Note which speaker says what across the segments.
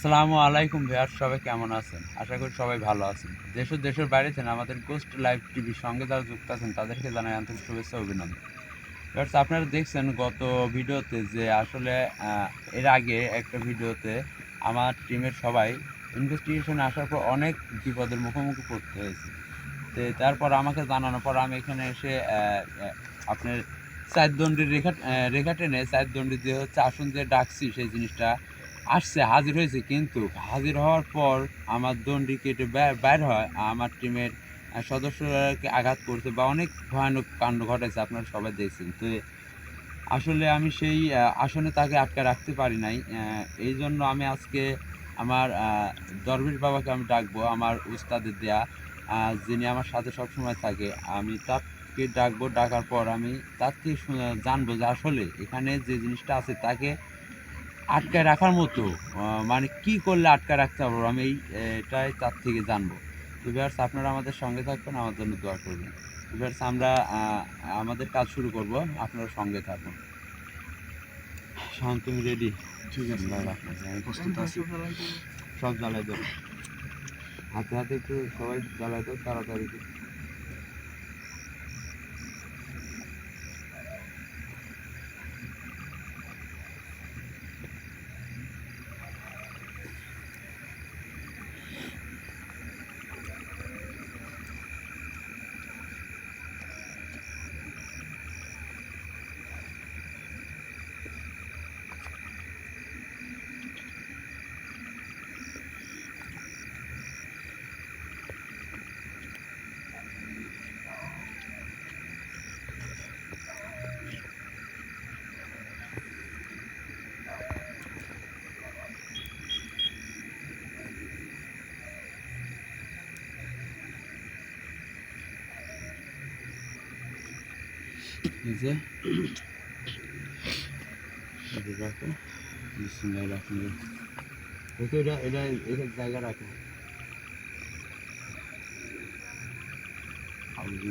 Speaker 1: আসসালামু আলাইকুম ভাইয়ার সবাই কেমন আছেন? আশা করি সবাই ভালো আছেন। দেশ দেশের বাইরে আছেন আমাদের গোস্ট লাইভ টিভির সঙ্গে যারা যুক্ত আছেন, তাদেরকে জানাই আন্তরিক শুভেচ্ছা অভিনন্দন। ভিউয়ার্স, আপনারা দেখছেন গত ভিডিওতে যে আসলে এর আগে একটা ভিডিওতে আমার টিমের সবাই ইনভেস্টিগেশনে আসার পর অনেক বিপদের মুখোমুখি পড়তে হয়েছে। তো তারপর আমাকে জানানোর পর আমি এখানে এসে আপনার চার দণ্ডের রেখা রেখা টেনে চার দণ্ডি যে হচ্ছে আসন যে ডাকছি, সেই জিনিসটা আসছে হাজির হয়েছে কিন্তু হাজির হওয়ার পর আমার দণ্ডি কেটে বে- বের হয় আমার টিমের আহ, সদস্যরাকে আঘাত করছে বা অনেক ভয়ানক কাণ্ড ঘটেছে আপনারা সবাই দেখছেন। তো আসলে আমি সেই আসনে তাকে আটকে রাখতে পারি নাই। এই জন্য আমি আজকে আমার আহ, দরবেশ বাবাকে আমি ডাকবো আমার উস্তাদের দেয়া যিনি আমার সাথে সবসময় থাকে। আমি তাকে ডাকবো ডাকার পর আমি তার থেকে জানব যে আসলে এখানে যে জিনিসটা আছে তাকে আটকায় রাখার মতো মানে কি করলে আটকায় রাখতে পারব আমি এই এটাই তার থেকে জানব। তো ভিউয়ার্স আপনারা আমাদের সঙ্গে থাকবেন আমার জন্য দোয়া করবেন। তো ভিউয়ার্স আমরা আমাদের কাজ শুরু করব আপনারা সঙ্গে থাকুন। শান্ত তুমি রেডি
Speaker 2: ঠিক আছে
Speaker 1: আমি
Speaker 2: প্রস্তুত আছি।
Speaker 1: সব জ্বালাই দেবো হাতে হাতে একটু সবাই জ্বালাই দেবো তাড়াতাড়ি। একটু। এই যে এটা রাখো বিসমিল্লাহির রহমানির রহিম। দেখো এটা এটা এটা জায়গা রাখো আউযু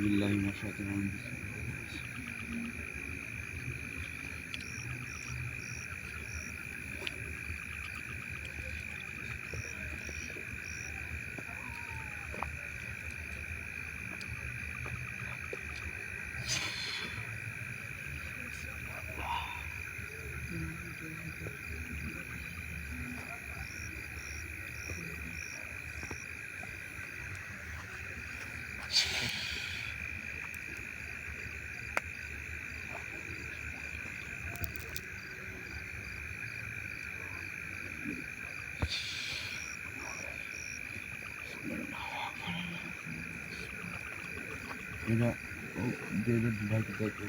Speaker 1: এটা ও দিয়ে দে ভাইকে দেখো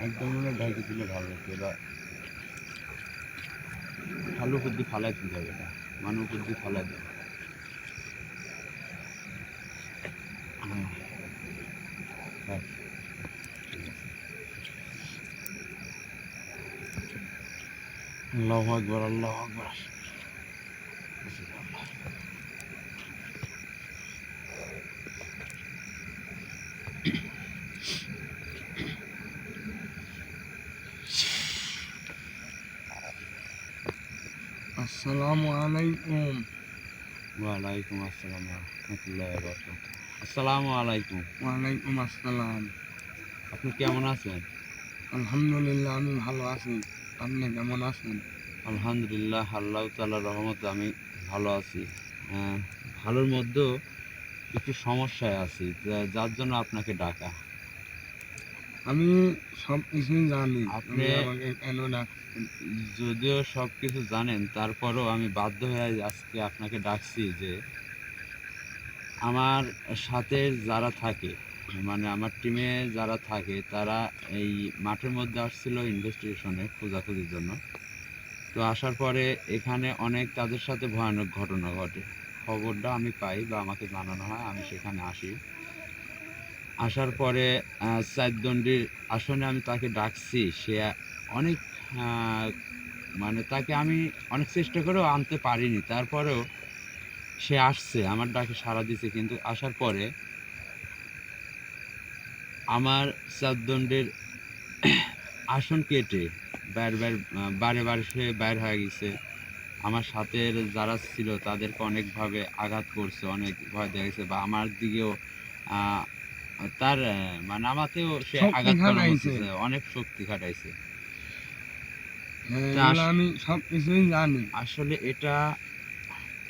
Speaker 1: একদম মনে হয় ভাইকে দিলে ভালো হতো এবার ভালো উপর দিয়ে ফালাই দিতে হবে না মানে উপর দিয়ে ফালাই দেবে হ্যাঁ। ব্যাস। ওয়ালাইকুম আসসালাম রহমতুল্লাহ বরকাত আসসালামু আলাইকুম।
Speaker 2: ওয়ালাইকুম আসসালাম।
Speaker 1: আপনি কেমন আছেন?
Speaker 2: আলহামদুলিল্লাহ আমি ভালো আছি। আপনি কেমন আছেন?
Speaker 1: আলহামদুলিল্লাহ আল্লাহ তাল্লাহ রহমতে আমি ভালো আছি। ভালোর মধ্যেও একটু সমস্যায় আছি যার জন্য আপনাকে ডাকা।
Speaker 2: আমি সব কিছুই জানি। আপনি কেন ডাকছেন
Speaker 1: যদিও সব কিছু জানেন তারপরও আমি বাধ্য হয়ে আজকে আপনাকে ডাকছি যে আমার সাথে যারা থাকে মানে আমার টিমে যারা থাকে তারা এই মাঠের মধ্যে আসছিল ইনভেস্টিগেশনে খোঁজাখুঁজির জন্য। তো আসার পরে এখানে অনেক তাদের সাথে ভয়ানক ঘটনা ঘটে। খবরটা আমি পাই বা আমাকে জানানো হয় আমি সেখানে আসি। আসার পরে চারদণ্ডির আসনে আমি তাকে ডাকছি। সে অনেক মানে তাকে আমি অনেক চেষ্টা করেও আনতে পারিনি। তারপরেও সে আসছে, আমার ডাকে সাড়া দিছে। কিন্তু আসার পরে আমার চারদণ্ডের আসন কেটে বাইর বাইর বারে বারে সে বাইর হয়ে গেছে। আমার সাথে যারা ছিল তাদেরকে অনেকভাবে আঘাত করছে, অনেক ভয় দেখেছে বা আমার দিকেও তার মানে আমাকেও সে আঘাত করা
Speaker 2: খাটাইছে।
Speaker 1: অনেক শক্তি খাটাইছে।
Speaker 2: হ্যাঁ, আমি সব কিছুই জানি।
Speaker 1: আসলে এটা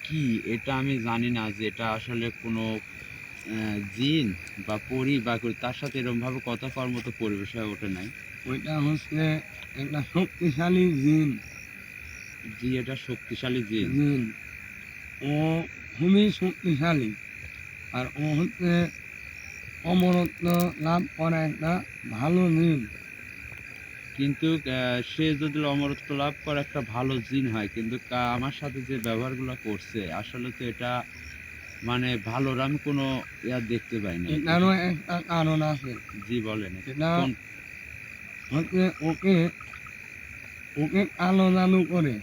Speaker 1: কি? এটা আমি জানি না যে এটা আসলে কোনো জিন বা পরি বা তার সাথে এরকম ভাবে কথা করার মতো পরিবেশ হয়ে ওঠে নাই।
Speaker 2: ওইটা হচ্ছে একটা শক্তিশালী জিন।
Speaker 1: জি এটা শক্তিশালী জিন।
Speaker 2: জিন। ও খুবই শক্তিশালী। আর ও হচ্ছে অমরত্ব লাভ করা একটা ভালো জিন।
Speaker 1: কিন্তু সে যদি অমরত্ব লাভ করে একটা ভালো জিন হয়। কিন্তু আমার সাথে যে ব্যবহারগুলো করছে আসলে তো এটা মানে ভালোর আমি কোনো ইয়া দেখতে পাই না।
Speaker 2: এটারও একটা কারণ আছে।
Speaker 1: জি বলেন।
Speaker 2: হচ্ছে ওকে ওকে কালো জাদু করে।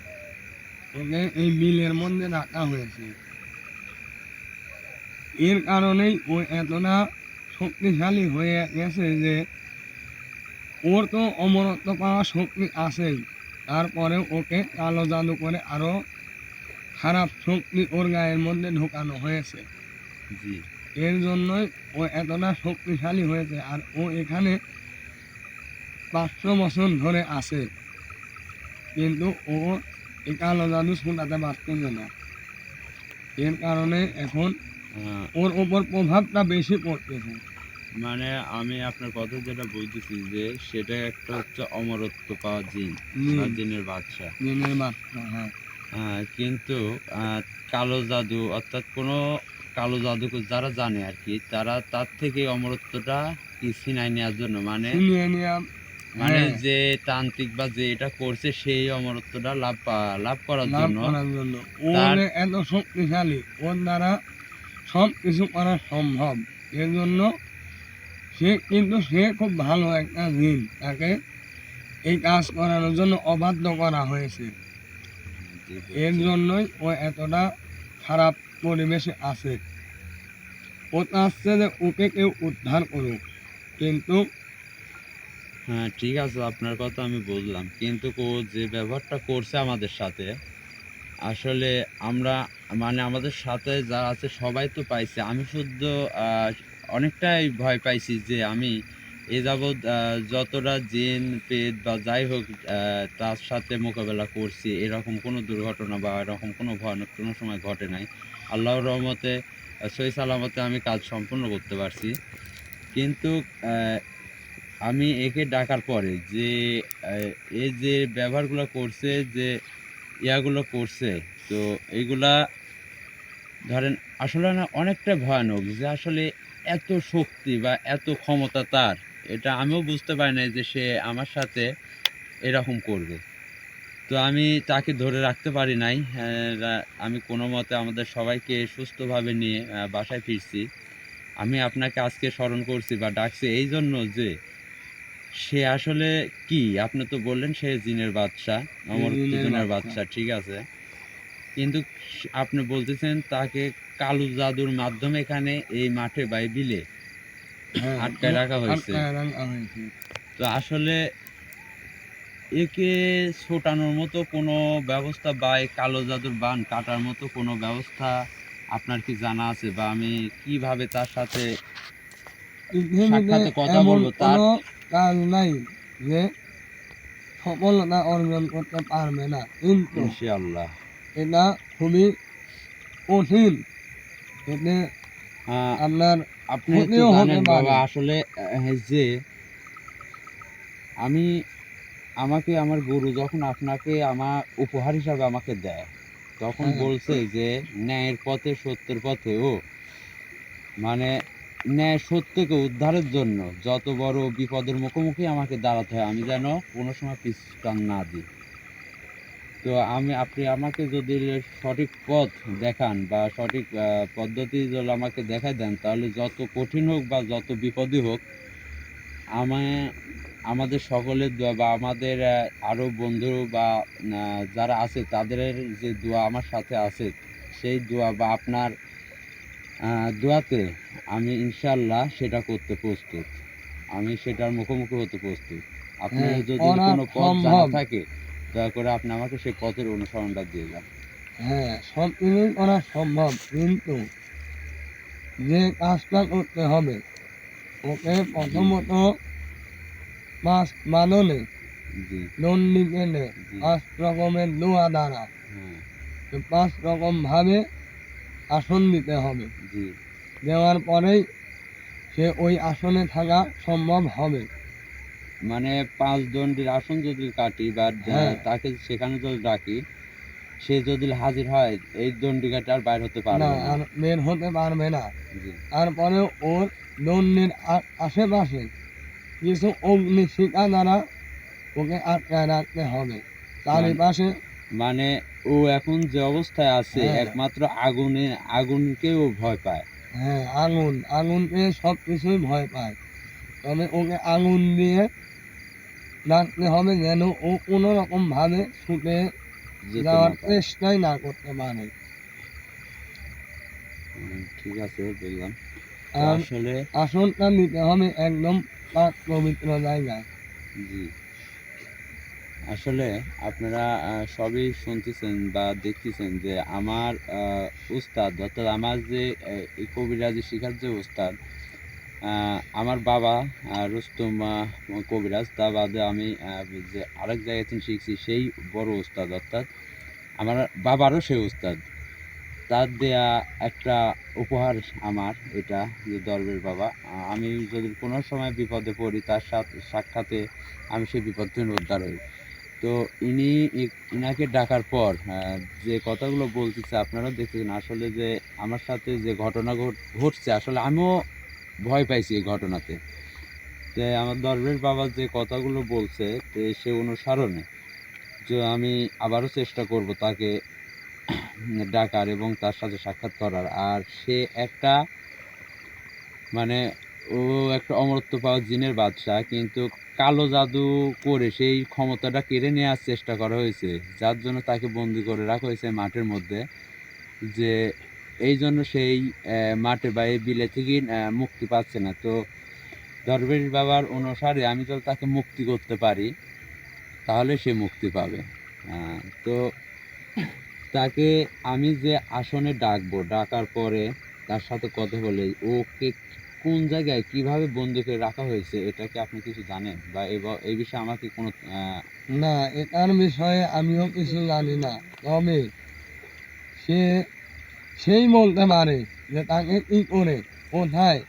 Speaker 2: ওকে এই বিলের মধ্যে রাখা হয়েছে। এর কারণেই ও এতটা শক্তিশালী হয়ে গেছে যে ওর তো অমরত্ব পাওয়ার শক্তি আছেই। তারপরে ওকে কালো জাদু করে আরও খারাপ শক্তি ওর গায়ের মধ্যে ঢোকানো হয়েছে।
Speaker 1: জি।
Speaker 2: এর জন্যই ও এতটা শক্তিশালী হয়েছে আর ও এখানে পাঁচশো বছর ধরে আছে। কিন্তু ও এই কালো জাদু শোনাতে পারতেছে না। এর কারণে এখন ওর ওপর প্রভাবটা বেশি পড়তেছে
Speaker 1: মানে আমি আপনার কথা যেটা বলতেছি যে সেটা একটা হচ্ছে অমরত্ব পাওয়া জিন বা জিনের বাচ্চা
Speaker 2: দিনের বাচ্চা হ্যাঁ।
Speaker 1: কিন্তু কালো জাদু অর্থাৎ কোনো কালো জাদু যারা জানে আর কি তারা তার থেকে অমরত্বটা কি ছিনাই নেওয়ার জন্য? মানে মানে
Speaker 2: হ্যাঁ।
Speaker 1: যে তান্ত্রিক বা যে এটা করছে সেই অমরত্বটা লাভ লাভ করার জন্য
Speaker 2: এত শক্তিশালী। ওর দ্বারা সব কিছু করা সম্ভব। এর জন্য সে কিন্তু সে খুব ভালো একটা দিন তাকে এই কাজ করানোর জন্য অবাধ্য করা হয়েছে। এর জন্যই ও এতটা খারাপ পরিবেশে আছে। ও চাচ্ছে যে ওকে কেউ উদ্ধার করুক, কিন্তু
Speaker 1: হ্যাঁ ঠিক আছে, আপনার কথা আমি বুঝলাম। কিন্তু ও যে ব্যবহারটা করছে আমাদের সাথে আসলে আমরা মানে আমাদের সাথে যারা আছে, সবাই তো পাইছে। আমি শুদ্ধ অনেকটাই ভয় পাইছি যে আমি এ যাবৎ যতটা জিন, পেট বা যাই হোক তার সাথে মোকাবেলা করছি, এরকম কোনো দুর্ঘটনা বা এরকম কোনো ভয়ানক কোনো সময় ঘটে নাই। আল্লাহর রহমতে সহি সালামতে আমি কাজ সম্পূর্ণ করতে পারছি। কিন্তু আমি একে ডাকার পরে যে এই যে ব্যবহারগুলো করছে যে ইয়াগুলো করছে তো এইগুলা ধরেন আসলে না অনেকটা ভয়ানক যে আসলে এত শক্তি বা এত ক্ষমতা তার, এটা আমিও বুঝতে পারি না যে সে আমার সাথে এরকম করবে। তো আমি তাকে ধরে রাখতে পারি নাই আমি কোনো মতে আমাদের সবাইকে সুস্থভাবে নিয়ে বাসায় ফিরছি। আমি আপনাকে আজকে স্মরণ করছি বা ডাকছি এই জন্য যে সে আসলে কি? আপনি তো বললেন সে জিনের বাচ্চা অমর
Speaker 2: জিনের বাচ্চা।
Speaker 1: ঠিক আছে। কিন্তু আপনি বলতেছেন তাকে কালো জাদুর মাধ্যমে এখানে এই মাঠে বা এই বিলে
Speaker 2: হ্যাঁ,
Speaker 1: আটকায় রাখা হয়েছে।
Speaker 2: আটকায় রাখা হয়েছে।
Speaker 1: তো আসলে একে ছোটানোর মতো কোনো ব্যবস্থা বা এই কালো জাদুর বান কাটার মতো কোনো ব্যবস্থা আপনার কি জানা আছে? বা আমি কীভাবে তার সাথে কথা বলব, তার-
Speaker 2: কাজ নাই যে সফলতা অর্জন করতে পারবে না কিন্তু
Speaker 1: ইনশাআল্লাহ
Speaker 2: এটা খুবই কঠিন এতে আপনার
Speaker 1: আপনি। বাবা আসলে যে আমি আমাকে আমার গুরু যখন আপনাকে আমার উপহার হিসাবে আমাকে দেয় তখন
Speaker 2: হ্যাঁ।
Speaker 1: বলছে যে ন্যায়ের পথে সত্যের পথে ও মানে ন্যায় সত্যকে উদ্ধারের জন্য যত বড় বিপদের মুখোমুখি আমাকে দাঁড়াতে হয়, আমি যেন কোনো সময় পিছটান না দিই তো আমি, আপনি আমাকে যদি সঠিক পথ দেখান বা সঠিক পদ্ধতি যদি আমাকে দেখাই দেন, তাহলে যত কঠিন হোক বা যত বিপদই হোক, আমায়, আমাদের সকলের দোয়া বা আমাদের আরও বন্ধু বা যারা আছে, তাদের যে দোয়া আমার সাথে আছে, সেই দোয়া বা আপনার দোয়াতে আমি ইনশাল্লাহ সেটা করতে প্রস্তুত। আমি সেটার মুখোমুখি হতে প্রস্তুত। আপনার
Speaker 2: হ্যাঁ,
Speaker 1: যদি কোনো পথ জানা থাকে দয়া করে আপনি আমাকে সেই পথের অনুসরণটা দিয়ে যান।
Speaker 2: হ্যাঁ সব কিছুই করা সম্ভব কিন্তু যে কাজটা করতে হবে ওকে প্রথমত পাঁচ বাদনে
Speaker 1: জি।
Speaker 2: দণ্ডি কেটে পাঁচ রকমের দোয়া দ্বারা।
Speaker 1: হ্যাঁ।
Speaker 2: পাঁচ রকম ভাবে আসন দিতে হবে।
Speaker 1: জি।
Speaker 2: দেওয়ার পরেই সে ওই আসনে থাকা সম্ভব হবে।
Speaker 1: মানে পাঁচ দণ্ডের আসন যদি কাটি বা
Speaker 2: হ্যাঁ।
Speaker 1: তাকে সেখানে যদি ডাকি সে যদি হাজির হয় এই দণ্ডি কাটে আর বাইর হতে পারবে
Speaker 2: না আর বের হতে পারবে না।
Speaker 1: জি।
Speaker 2: তারপরে ওর দণ্ডের আশেপাশে কিছু অগ্নিশিখা দ্বারা ওকে আটকায় রাখতে হবে। চারিপাশে
Speaker 1: মানে ও এখন যে অবস্থায় আছে
Speaker 2: হ্যাঁ।
Speaker 1: একমাত্র আগুনে আগুনকে ও ভয় পায়।
Speaker 2: হ্যাঁ আগুন আগুনকে সব কিছুই ভয় পায়। তবে ওকে আগুন দিয়ে রাখতে হবে যেন ও কোনো রকম ভাবে ছুটে যাওয়ার চেষ্টাই না করতে পারে।
Speaker 1: ঠিক আছে বুঝলাম
Speaker 2: আর
Speaker 1: আসলে
Speaker 2: আসনটা নিতে হবে একদম পাক পবিত্র জায়গায়।
Speaker 1: জি। আসলে আপনারা সবই শুনতেছেন বা দেখতেছেন যে আমার উস্তাদ অর্থাৎ আমার যে এই কবিরাজি শিখার যে উস্তাদ আমার বাবা রুস্তম কবিরাজ, তা বাদে আমি যে আরেক জায়গায় থেকে শিখছি সেই বড় উস্তাদ অর্থাৎ আমার বাবারও সেই উস্তাদ। তার দেয়া একটা উপহার আমার এটা যে দরবের বাবা। আমি যদি কোনো সময় বিপদে পড়ি তার সাথে, সাক্ষাতে আমি সেই বিপদ থেকে উদ্ধার হই। তো ইনি ইনাকে ডাকার পর যে কথাগুলো বলতেছে, আপনারাও দেখতেছেন আসলে যে আমার সাথে যে ঘটনা ঘট- ঘটছে, আসলে আমিও ভয় পাইছি এই ঘটনাতে। যে আমার দরবেশ বাবা যে কথাগুলো বলছে, তো সে অনুসরণে যে আমি আবারও চেষ্টা করব তাকে ডাকার এবং তার সাথে সাক্ষাৎ করার। আর সে একটা মানে ও একটা অমরত্ব পাওয়া জিনের বাদশা কিন্তু কালো জাদু করে সেই ক্ষমতাটা কেড়ে নেওয়ার চেষ্টা করা হয়েছে। যার জন্য তাকে বন্দি করে রাখা হয়েছে মাঠের মধ্যে। যে এই জন্য সেই মাঠে বা এই বিলে থেকে মুক্তি পাচ্ছে না। তো দরবেশ বাবার অনুসারে আমি যদি তাকে মুক্তি করতে পারি, তাহলে সে মুক্তি পাবে। তো তাকে আমি যে আসনে ডাকবো, ডাকার পরে তার সাথে কথা বলে, ওকে কোন জায়গায় কীভাবে করে রাখা হয়েছে, এটা কি আপনি কিছু জানেন? বা এই বিষয়ে আমাকে কোনো
Speaker 2: না, এটার বিষয়ে আমিও কিছু জানি না। তবে সে, সেই বলতে পারে যে তাকে কি করে, কোথায়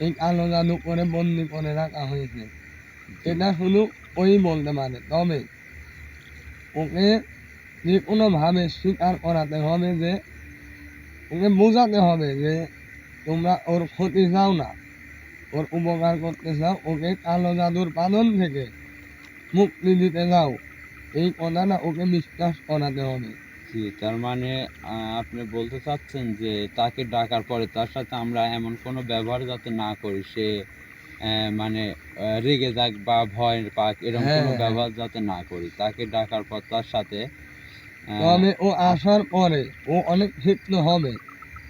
Speaker 2: এই কালো জাদু করে বন্দি করে রাখা হয়েছে। এটা শুধু ওই বলতে পারে। তবে ওকে যে কোনোভাবে স্বীকার করাতে হবে যে, ওকে বোঝাতে হবে যে তোমরা ওর ক্ষতি চাও না। ওর উপকার করতে চাও ওকে কালো জাদুর পালন থেকে মুক্তি দিতে যাও এই কথাটা ওকে বিশ্বাস করাতে হবে।
Speaker 1: জি তার মানে আপনি বলতে চাচ্ছেন যে তাকে ডাকার পরে তার সাথে আমরা এমন কোনো ব্যবহার যাতে না করি সে মানে রেগে যাক বা ভয় পাক এরকম
Speaker 2: হ্যাঁ,
Speaker 1: কোনো
Speaker 2: হ্যাঁ।
Speaker 1: ব্যবহার যাতে না করি। তাকে ডাকার পর তার সাথে
Speaker 2: তবে ও আসার পরে ও অনেক ক্ষিপ্ত হবে।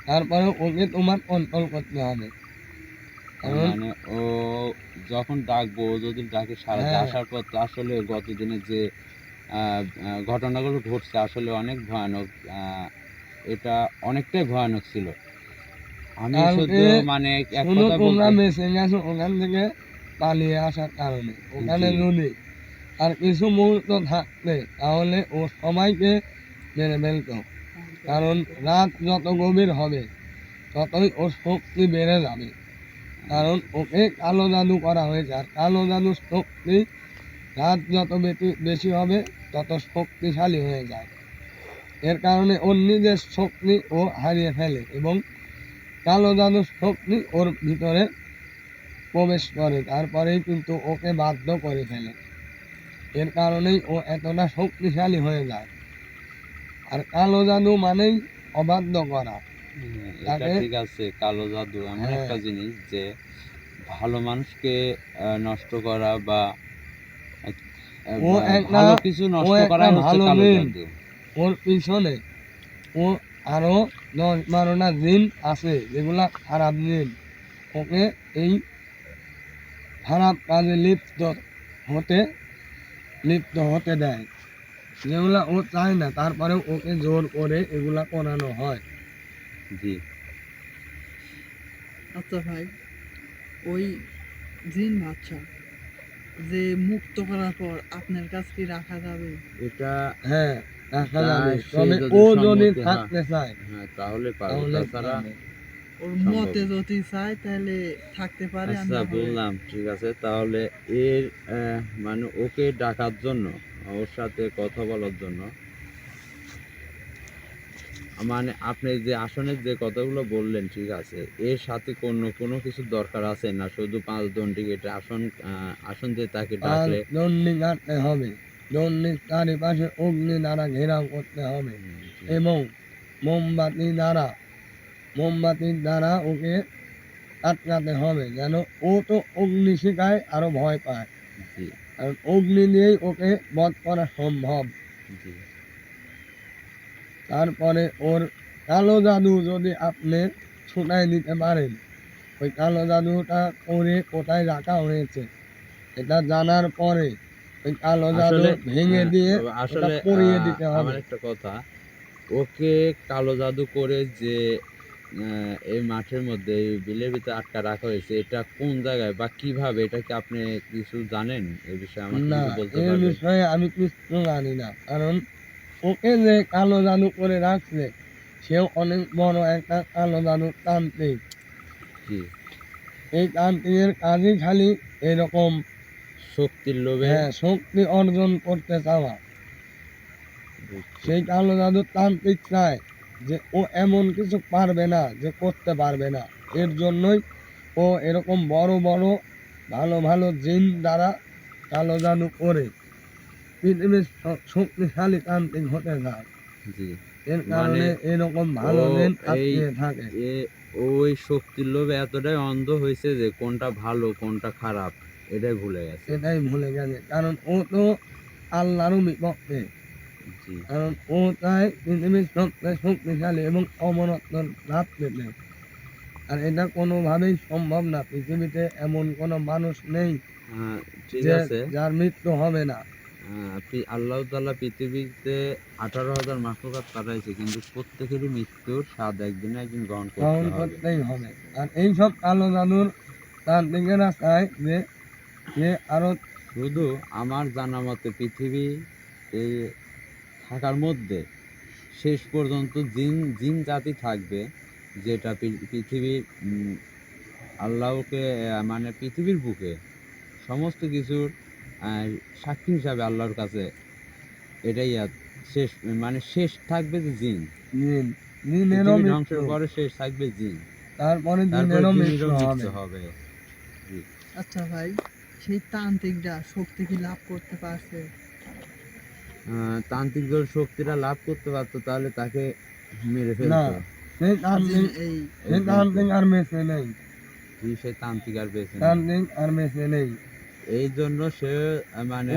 Speaker 2: তারপরে ওকে তোমার কন্ট্রোল করতে হবে।
Speaker 1: মানে ও যখন ডাকবো ও যদি ডাকে সারা
Speaker 2: হ্যাঁ।
Speaker 1: আসার পর তো আসলে গত দিনে যে ঘটনাগুলো ঘটছে আসলে অনেক ভয়ানক এটা অনেকটাই ভয়ানক ছিল। আমি শুধু মানে এক কথা
Speaker 2: তোমরা বেঁচে গেছো ওখান থেকে পালিয়ে আসার কারণে। ওখানে। যদি আর কিছু মুহূর্ত থাকতে তাহলে ও সবাইকে মেরে ফেলতো। কারণ রাত যত গভীর হবে, ততই ওর শক্তি বেড়ে যাবে। কারণ ওকে কালো জাদু করা হয়েছে, আর কালো জাদুর শক্তি রাত যত বেশি- বেশি হবে, তত শক্তিশালী হয়ে যায়। এর কারণে ওর নিজের শক্তি ও হারিয়ে ফেলে এবং কালো জাদুর শক্তি ওর ভিতরে প্রবেশ করে, তারপরেই কিন্তু ওকে বাধ্য করে ফেলে। এর কারণেই ও এতটা শক্তিশালী হয়ে যায়। আর কালো জাদু মানেই অবাধ্য করা।
Speaker 1: ঠিক আছে কালো জাদু এমন
Speaker 2: হ্যাঁ।
Speaker 1: একটা জিনিস যে ভালো মানুষকে নষ্ট করা বা
Speaker 2: ও একটা-
Speaker 1: কিছু নষ্ট করা
Speaker 2: ভালো ওর পিছনে ও আরও দশ বারোটা জিন আছে যেগুলা খারাপ জিন ওকে এই খারাপ কাজে লিপ্ত হতে লিপ্ত হতে দেয়। যেগুলা ও চায় না তারপরেও ওকে জোর করে এগুলা করানো হয়।
Speaker 1: জি।
Speaker 3: আচ্ছা ভাই ওই জিন বাচ্চা যে মুক্ত করার পর আপনার কাছ কি রাখা যাবে?
Speaker 1: এটা
Speaker 2: হ্যাঁ
Speaker 1: তা
Speaker 2: যাবে। তবে ও যদি থাকতে চায়
Speaker 1: হ্যাঁ তাহলে পারব
Speaker 2: তাহলে
Speaker 1: তাছাড়া
Speaker 3: ওর মতে যদি চায় তাহলে থাকতে পারে
Speaker 1: আচ্ছা বললাম ঠিক আছে। তাহলে এর আহ, মানে ওকে ডাকার জন্য ওর সাথে কথা বলার জন্য। মানে আপনি যে আসনের যে কথাগুলো বললেন ঠিক আছে এর সাথে কোনো কোনো কিছু দরকার আছে না? শুধু পাঁচ দণ্ডি এটা আসন আসন দিয়ে তাকে ডাকলে।
Speaker 2: দণ্ডি কাটতে হবে। দণ্ডির চারিপাশে অগ্নি দ্বারা ঘেরাও করতে হবে। এবং মোমবাতি দ্বারা মোমবাতির দ্বারা ওকে আটকাতে হবে যেন ও তো অগ্নি শিখায় আরও ভয় পায়। কারণ অগ্নি দিয়েই ওকে বধ করা সম্ভব। তারপরে ওর কালো জাদু যদি আপনি ছুটাই দিতে পারেন ওই কালো জাদুটা করে কোথায় রাখা হয়েছে এটা জানার পরে ওই কালো জাদু ভেঙে
Speaker 1: হ্যাঁ,
Speaker 2: দিয়ে
Speaker 1: আসলে
Speaker 2: পরিয়ে দিতে হবে।
Speaker 1: একটা কথা ওকে কালো জাদু করে যে এই মাঠের মধ্যে এই বিলের ভিতরে আটকা রাখা হয়েছে এটা কোন জায়গায় বা কীভাবে এটা কি আপনি কিছু জানেন? এই বিষয়ে আমাকে
Speaker 2: না
Speaker 1: কিছু বলতে
Speaker 2: এই
Speaker 1: পারবেন?
Speaker 2: বিষয়ে আমি কিছু জানি না কারণ ওকে যে কালো জাদু করে রাখছে সেও অনেক বড় একটা কালো জাদু তান্ত্রিক
Speaker 1: জি।
Speaker 2: এই তান্ত্রিকের কাজই খালি এরকম
Speaker 1: শক্তির লোভে?
Speaker 2: হ্যাঁ শক্তি অর্জন করতে চাওয়া। সেই কালো জাদু তান্ত্রিক চায়। যে ও এমন কিছু পারবে না যে করতে পারবে না। এর জন্যই ও এরকম বড় বড় ভালো ভালো জিন দ্বারা কালো জাদু করে পৃথিবীর শক্তিশালী তান্ত্রিক হতে
Speaker 1: জি।
Speaker 2: এর
Speaker 1: মানে
Speaker 2: কারণে এরকম ভালো জিন থাকে।
Speaker 1: ওই শক্তির লোভে এতটাই অন্ধ হয়েছে যে কোনটা ভালো কোনটা খারাপ এটাই ভুলে গেছে।
Speaker 2: সেটাই ভুলে গেছে। কারণ ও তো আল্লাহরও বিপক্ষে। কারণ ও চায় পৃথিবীর সবচেয়ে শক্তিশালী এবং অমরত্ব লাভ পেতে আর এটা কোনোভাবেই সম্ভব না। পৃথিবীতে এমন কোনো মানুষ নেই
Speaker 1: হ্যাঁ, ঠিক আছে।
Speaker 2: যার মৃত্যু হবে না।
Speaker 1: আল্লাহ তাল্লাহ পৃথিবীতে আঠারো হাজার মাকলুকাত পাঠাইছে কিন্তু প্রত্যেকেরই মৃত্যুর স্বাদ একদিন একদিন গ্রহণ
Speaker 2: গ্রহণ
Speaker 1: হবে।
Speaker 2: করতেই হবে। আর এইসব কালো জাদুর তান্ত্রিকেরা চায় যে যে আরও
Speaker 1: শুধু আমার জানা মতে পৃথিবী এই থাকার মধ্যে শেষ পর্যন্ত জিন জিন জাতি থাকবে যেটা পৃথিবীর আল্লাহকে মানে পৃথিবীর বুকে সমস্ত কিছুর সাক্ষী হিসাবে আল্লাহর কাছে এটাই আর শেষ মানে শেষ থাকবে যে জিন। ধ্বংসের পরে শেষ থাকবে জিন।
Speaker 2: তারপরে হবে।
Speaker 3: আচ্ছা ভাই সেই তান্ত্রিকরা শক্তি কি লাভ করতে পারছে?
Speaker 1: আহ, তান্ত্রিকদের শক্তিরা লাভ করতে পারতো তাহলে তাকে মেরে ফেলতো।
Speaker 2: তান্ত্রিক তান্ত্রিক আর নেই।
Speaker 1: সে তান্ত্রিক আর বেঁচে
Speaker 2: তান্ত্রিক আর মেসে নেই।
Speaker 1: এই জন্য সে মানে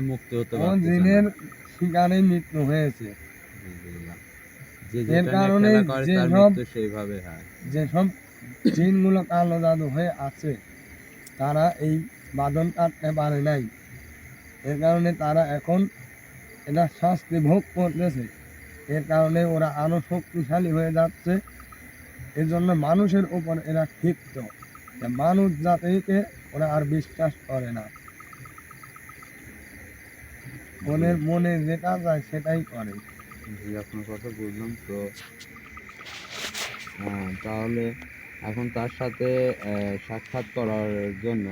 Speaker 1: মুক্তি হতে না।
Speaker 2: জিনের মৃত্যু হয়েছে।
Speaker 1: আলহামদুলিল্লাহ। যে
Speaker 2: এর
Speaker 1: যেটা নিয়ে
Speaker 2: কারণেই
Speaker 1: খেলা করে
Speaker 2: যে
Speaker 1: তার
Speaker 2: সব-
Speaker 1: মৃত্যু সেইভাবে হয়।
Speaker 2: যেসব জিনগুলো কালো জাদু হয়ে আছে তারা এই বাদন কাটতে পারে নাই। এর কারণে তারা এখন এটা শাস্তি ভোগ করতেছে। এর কারণে ওরা আরও শক্তিশালী হয়ে যাচ্ছে। এর জন্য মানুষের উপর এরা ক্ষিপ্ত। মানুষ জাতিকে ওরা আর বিশ্বাস করে না। মনের মনে যেটা যায় সেটাই করে।
Speaker 1: আপনার কথা বুঝলাম তো। তাহলে এখন তার সাথে সাক্ষাৎ করার জন্য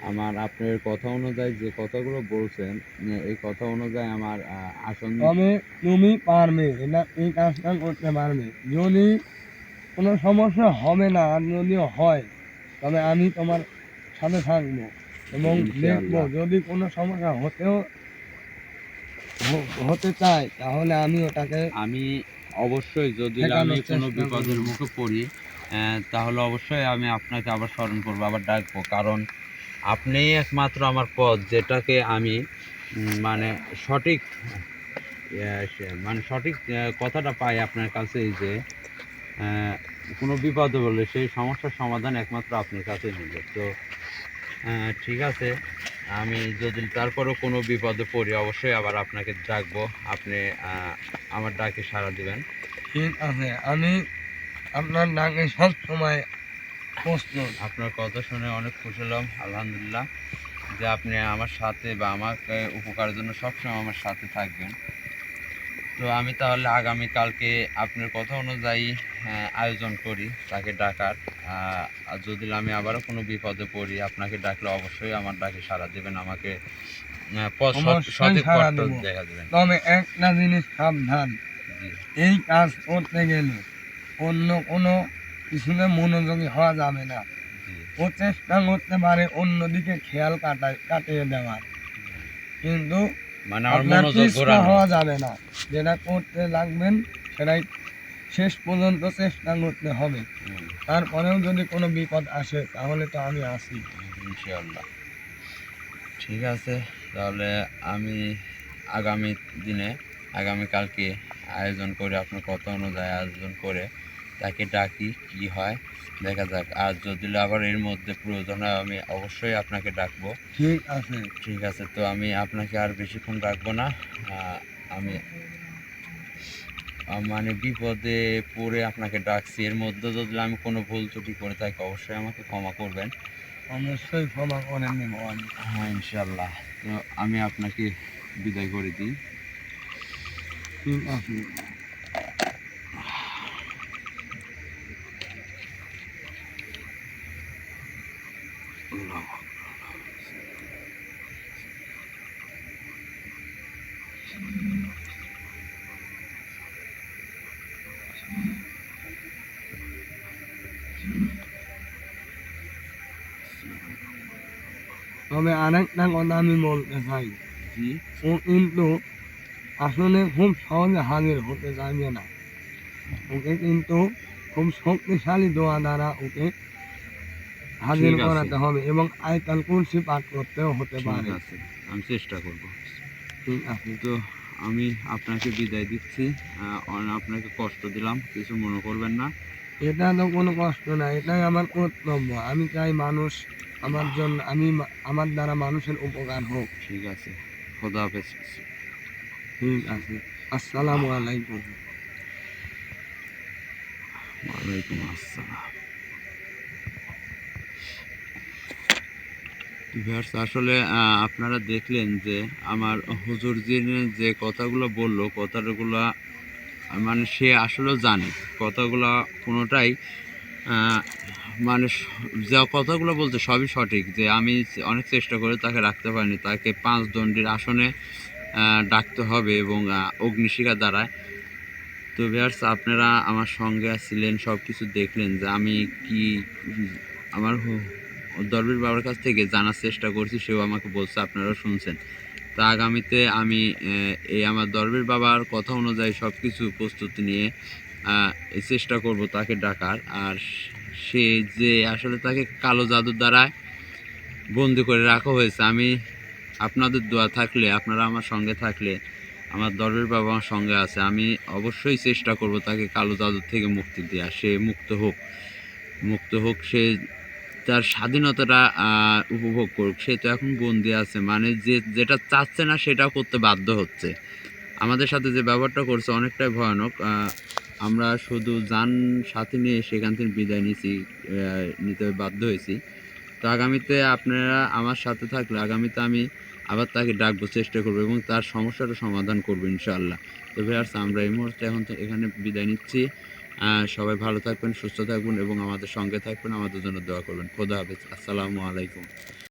Speaker 1: আমার আপনার কথা অনুযায়ী যে কথাগুলো বলছেন এই কথা অনুযায়ী আমার আসন
Speaker 2: তবে তুমি পারবে এটা এই কাজটা করতে পারবে। যদি কোনো সমস্যা হবে না আর যদিও হয় তবে আমি তোমার সাথে থাকব এবং দেখব। যদি কোনো সমস্যা হতেও হতে চায় তাহলে আমি ওটাকে
Speaker 1: আমি অবশ্যই যদি আমি কোনো বিপদের। মুখে পড়ি তাহলে অবশ্যই আমি আপনাকে আবার স্মরণ করব আবার ডাকবো। কারণ আপনিই একমাত্র আমার পথ যেটাকে আমি মানে সঠিক মানে সঠিক কথাটা পাই আপনার কাছে যে কোনো বিপদে বললে সেই সমস্যার সমাধান একমাত্র আপনার কাছে মিলে। তো ঠিক আছে, আমি যদি তারপরও কোনো বিপদে পড়ি অবশ্যই আবার আপনাকে ডাকবো। আপনি আমার ডাকে সাড়া দেবেন।
Speaker 2: ঠিক আছে, আমি আপনার ডাকে সব সময়
Speaker 1: আপনার কথা শুনে অনেক খুশি হলাম আলহামদুলিল্লাহ যে আপনি আমার সাথে বা আমাকে উপকারের জন্য সবসময় আমার সাথে থাকবেন। তো আমি তাহলে আগামী কালকে আপনার কথা অনুযায়ী আয়োজন করি তাকে ডাকার। আর যদি আমি আবারও কোনো বিপদে পড়ি আপনাকে ডাকলে অবশ্যই আমার ডাকে সাড়া দেবেন আমাকে। দেখা দেবেন।
Speaker 2: তবে একটা জিনিস সাবধান এই কাজ করতে গেলে অন্য কোনো কিছুতে মনোযোগী হওয়া যাবে না। ও চেষ্টা করতে পারে অন্যদিকে খেয়াল কাটায় কাটিয়ে দেওয়ার। কিন্তু
Speaker 1: মানে
Speaker 2: হওয়া যাবে না। যেটা করতে লাগবেন সেটাই শেষ পর্যন্ত চেষ্টা করতে হবে। তারপরেও যদি কোনো বিপদ আসে তাহলে তো আমি আছি
Speaker 1: ইনশাআল্লাহ। ঠিক আছে তাহলে আমি আগামী দিনে আগামী কালকে আয়োজন করে আপনার কথা অনুযায়ী আয়োজন করে তাকে ডাকি কি হয় দেখা যাক। আর যদি আবার এর মধ্যে প্রয়োজন হয় আমি অবশ্যই আপনাকে ডাকবো।
Speaker 2: ঠিক আছে।
Speaker 1: ঠিক আছে তো আমি আপনাকে আর বেশিক্ষণ ডাকবো না। আমি মানে বিপদে পড়ে আপনাকে ডাকছি। এর মধ্যে যদি আমি কোনো ভুল ত্রুটি করে থাকি অবশ্যই আমাকে ক্ষমা করবেন।
Speaker 2: অবশ্যই ক্ষমা করেন
Speaker 1: হ্যাঁ ইনশাল্লাহ তো আমি আপনাকে বিদায় করে দিই।
Speaker 2: ঠিক আছে। তবে আরেকটা কথা আমি বলতে চাই ও কিন্তু আসলে খুব সহজে হাজির হতে চাইবে না ওকে কিন্তু খুব শক্তিশালী দোয়া দ্বারা ওকে হাজির। করাতে হবে এবং আয়তাল কুরসি পাঠ করতেও হতে পারে
Speaker 1: আমি চেষ্টা করব।
Speaker 2: ঠিক আছে
Speaker 1: তো আমি আপনাকে বিদায় দিচ্ছি। আপনাকে কষ্ট দিলাম কিছু মনে করবেন না।
Speaker 2: এটা তো কোনো কষ্ট না এটাই আমার কর্তব্য। আমি চাই মানুষ আমার জন্য আমি আমার দ্বারা মানুষের উপকার হোক।
Speaker 1: ঠিক আছে খোদা হাফেজ।
Speaker 2: ঠিক আছে আসসালামু আলাইকুম।
Speaker 1: ওয়ালাইকুম আসসালাম। ভিউয়ার্স, আসলে আপনারা দেখলেন যে আমার হুজুর যিনি যে কথাগুলো বলল কথাগুলো মানে সে আসলেও জানে। কথাগুলো কোনোটাই মানে যা কথাগুলো বলতে সবই সঠিক যে আমি অনেক চেষ্টা করে তাকে রাখতে পারিনি। তাকে পাঁচ দণ্ডের আসনে ডাকতে হবে এবং অগ্নিশিখা দ্বারায়। তো ভিউয়ার্স আপনারা আমার সঙ্গে ছিলেন সব কিছু দেখলেন যে আমি কি আমার দরবির বাবার কাছ থেকে জানার চেষ্টা করছি, সেও আমাকে বলছে, আপনারা শুনছেন। তা আগামীতে আমি এই আমার দরবির বাবার কথা অনুযায়ী সব কিছু প্রস্তুতি নিয়ে চেষ্টা করব তাকে ডাকার। আর সে যে আসলে তাকে কালো জাদুর দ্বারা বন্দি করে রাখা হয়েছে, আমি আপনাদের দোয়া থাকলে, আপনারা আমার সঙ্গে থাকলে, আমার দরবের বাবা আমার সঙ্গে আছে, আমি অবশ্যই চেষ্টা করব তাকে কালো জাদুর থেকে মুক্তি দেওয়া সে মুক্ত হোক মুক্ত হোক, সে তার স্বাধীনতাটা উপভোগ করুক। সে তো এখন বন্দি আছে। মানে যে, যেটা চাচ্ছে না সেটাও করতে বাধ্য হচ্ছে। আমাদের সাথে যে ব্যবহারটা করছে অনেকটাই ভয়ানক। আমরা শুধু যান সাথে নিয়ে সেখান থেকে বিদায় নিয়েছি নিতে বাধ্য হয়েছি। তো আগামীতে আপনারা আমার সাথে থাকলে আগামীতে আমি আবার তাকে ডাকবো, চেষ্টা করব এবং তার সমস্যাটা সমাধান করব ইনশাআল্লাহ। তো ভিউয়ার্স আমরা এই মুহূর্তে এখন এখানে বিদায় নিচ্ছি। সবাই ভালো থাকবেন, সুস্থ থাকবেন এবং আমাদের সঙ্গে থাকবেন। আমাদের জন্য দোয়া করবেন। খোদা হাফেজ। আসসালামু আলাইকুম।